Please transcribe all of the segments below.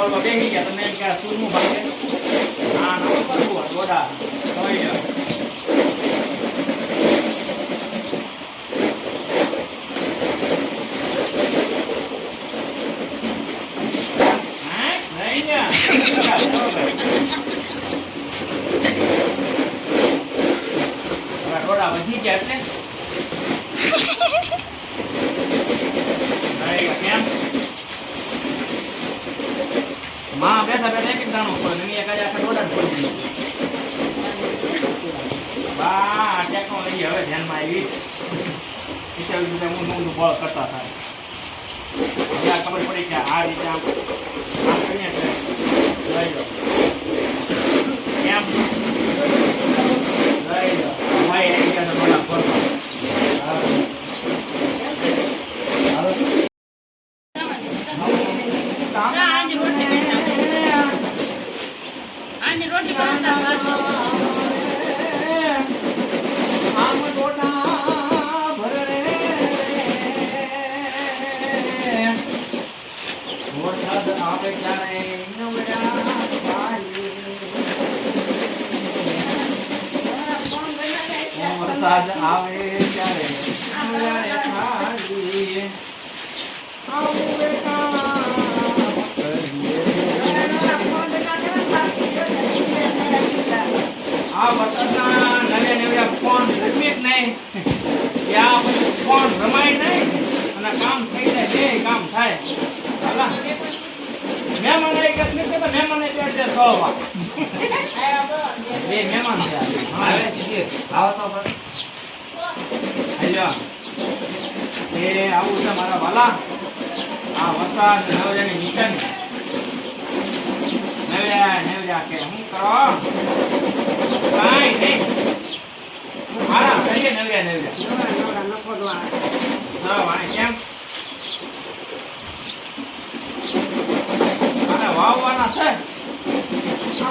બોલવા બેસી ગયા તમે એમ કે આ સૂરનું ભાગે આ નવું કરવું હોય ગોડા સમય જાઓ હા નહીં ગયા હવે ગોડા વધી ગયા એટલે નહીં, કેમ બેઠા એક દાણો ઉપર ને એક આખા દોડા દીધું બા હવે ધ્યાનમાં આવી દીધા ઊંધું બોલ કરતા થાય હવે ખબર પડી કે આ રીતે આમ આમ કરીએ આવે ત્યારે નવરા પાણી. વરસાદ આવે ત્યારે. આવું બેટા આ વરસાદના નવે નવે ફોન રમીએ જ નહીં ત્યાં બધું ફોન રમાય નહીં અને કામ થઈ જાય બે કામ થાય હાલા મહેમાન આવી ગયા નથી તો મહેમાન આવી છે વાર. બે મહેમાન છે હવે છીએ. આવો તો બસ. એ આવું છે મારા વાલા. આ વરસાદ નવજાની નિશાની નવ્યા નવજા કે હું કરો? કાંઈ નહીં. મારા કરીએ નવ્યા દ્વારા હા વાય કેમ આને વાવવાના છે આ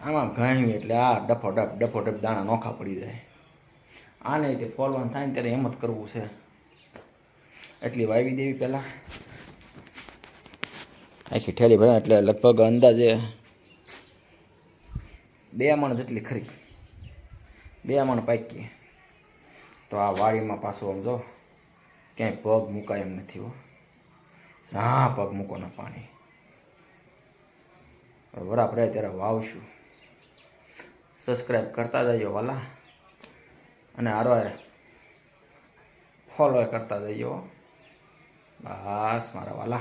આમાં ઘાયું એટલે આ ડફો ડફ ડફો ડફ દાણા નોખા પડી જાય. આને રીતે ફોલવાનું થાય ને ત્યારે એમ જ કરવું છે. એટલી વાવી દેવી પહેલાં. આખી ઠેલી ભરે એટલે લગભગ અંદાજે બે મણ જેટલી ખરી. બે મણ પાકી. તો આ વાડીમાં પાછું આમ જો, ક્યાંય પગ મૂકાય એમ નથી હો. ઝા પગ મૂકો ને પાણી વરાપ રહે ત્યારે વાવશું. સબસ્ક્રાઈબ કરતા જજો વાલા. અને હારો ફોલો કરતા જજો. બસ મારા વાલા.